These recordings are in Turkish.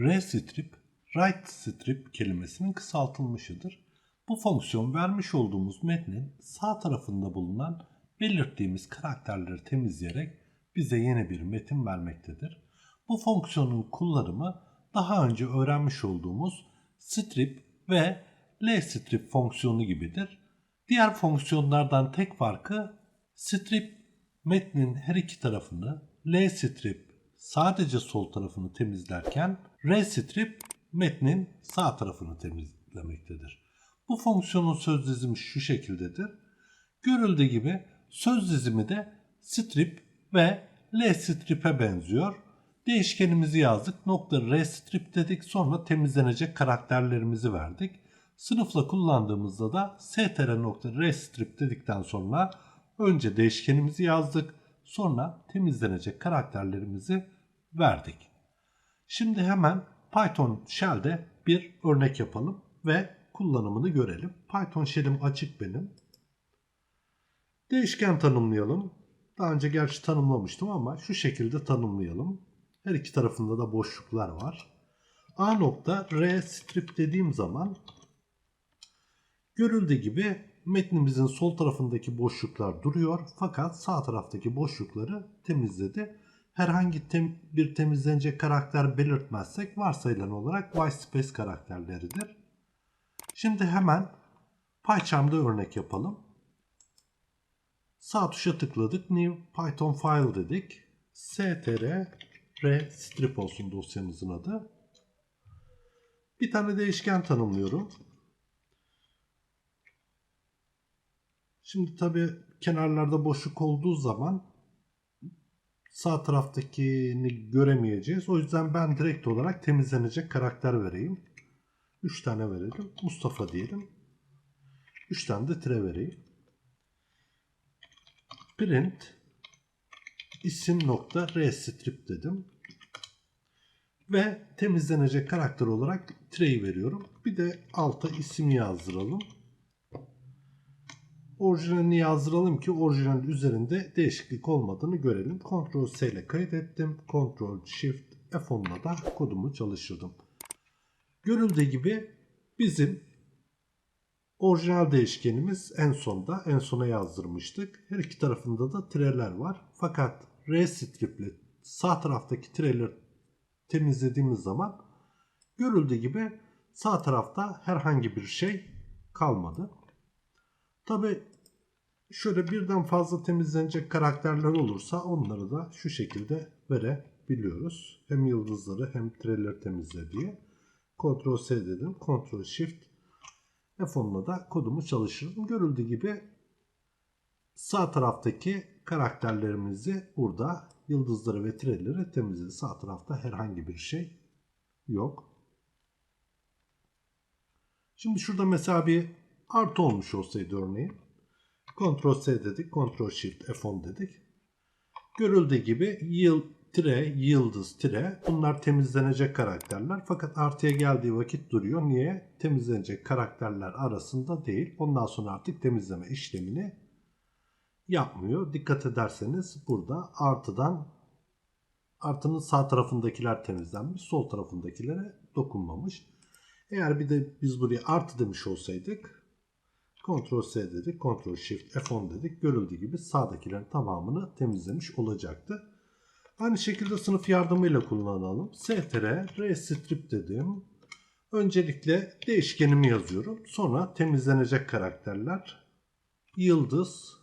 rstrip, right strip kelimesinin kısaltılmışıdır. Bu fonksiyon vermiş olduğumuz metnin sağ tarafında bulunan belirttiğimiz karakterleri temizleyerek bize yeni bir metin vermektedir. Bu fonksiyonun kullanımı daha önce öğrenmiş olduğumuz strip ve lstrip fonksiyonu gibidir. Diğer fonksiyonlardan tek farkı strip metnin her iki tarafını, lstrip sadece sol tarafını temizlerken rstrip metnin sağ tarafını temizlemektedir. Bu fonksiyonun söz dizimi şu şekildedir. Görüldüğü gibi söz dizimi de strip ve lstrip'e benziyor. Değişkenimizi yazdık. Nokta rstrip dedik. Sonra temizlenecek karakterlerimizi verdik. Sınıfla kullandığımızda da str nokta rstrip dedikten sonra önce değişkenimizi yazdık. Sonra temizlenecek karakterlerimizi verdik. Şimdi hemen Python Shell'de bir örnek yapalım ve kullanımını görelim. Python Shell'im açık benim. Değişken tanımlayalım. Daha önce gerçi tanımlamıştım ama şu şekilde tanımlayalım. Her iki tarafında da boşluklar var. A nokta R strip dediğim zaman görüldüğü gibi metnimizin sol tarafındaki boşluklar duruyor fakat sağ taraftaki boşlukları temizledi. Herhangi tem bir temizlenecek karakter belirtmezsek varsayılan olarak white space karakterleridir. Şimdi hemen PyCharm'da örnek yapalım. Sağ tuşa tıkladık. New Python file dedik. str r strip olsun dosyamızın adı. Bir tane değişken tanımlıyorum. Şimdi tabi kenarlarda boşluk olduğu zaman sağ taraftakini göremeyeceğiz. O yüzden ben direkt olarak temizlenecek karakter vereyim. 3 tane verelim. Mustafa diyelim. 3 tane de tire vereyim. Print isim nokta restrip dedim. Ve temizlenecek karakter olarak tireyi veriyorum. Bir de alta isim yazdıralım. Orijinalini yazdıralım ki orijinal üzerinde değişiklik olmadığını görelim. Ctrl S ile kaydettim. Ctrl Shift F10'la da kodumu çalıştırdım. Görüldüğü gibi bizim orijinal değişkenimiz en sonda, en sona yazdırmıştık. Her iki tarafında da tireler var. Fakat rstrip ile sağ taraftaki tireleri temizlediğimiz zaman görüldüğü gibi sağ tarafta herhangi bir şey kalmadı. Tabi şöyle birden fazla temizlenecek karakterler olursa onları da şu şekilde verebiliyoruz. Hem yıldızları hem tireleri temizle diye. Ctrl S dedim. Ctrl Shift F10'la da kodumu çalıştırdım. Görüldüğü gibi sağ taraftaki karakterlerimizi burada yıldızları ve tireleri temizledi. Sağ tarafta herhangi bir şey yok. Şimdi şurada mesela bir artı olmuş olsaydı örneğin. Ctrl S dedik. Ctrl Shift F10 dedik. Görüldüğü gibi yıl, tire, yıldız, tire bunlar temizlenecek karakterler. Fakat artıya geldiği vakit duruyor. Niye? Temizlenecek karakterler arasında değil. Ondan sonra artık temizleme işlemini yapmıyor. Dikkat ederseniz burada artıdan artının sağ tarafındakiler temizlenmiş. Sol tarafındakilere dokunmamış. Eğer bir de biz buraya artı demiş olsaydık Ctrl S dedik, Ctrl Shift F10 dedik. Görüldüğü gibi sağdakilerin tamamını temizlemiş olacaktı. Aynı şekilde sınıf yardımıyla kullanalım. str rstrip dedim. Öncelikle değişkenimi yazıyorum. Sonra temizlenecek karakterler yıldız,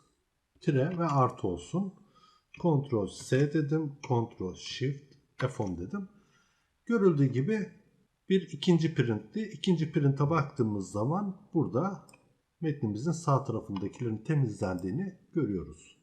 tire ve artı olsun. Ctrl S dedim. Ctrl Shift F10 dedim. Görüldüğü gibi bir ikinci printti. İkinci print'e baktığımız zaman burada metnimizin sağ tarafındakilerin temizlendiğini görüyoruz.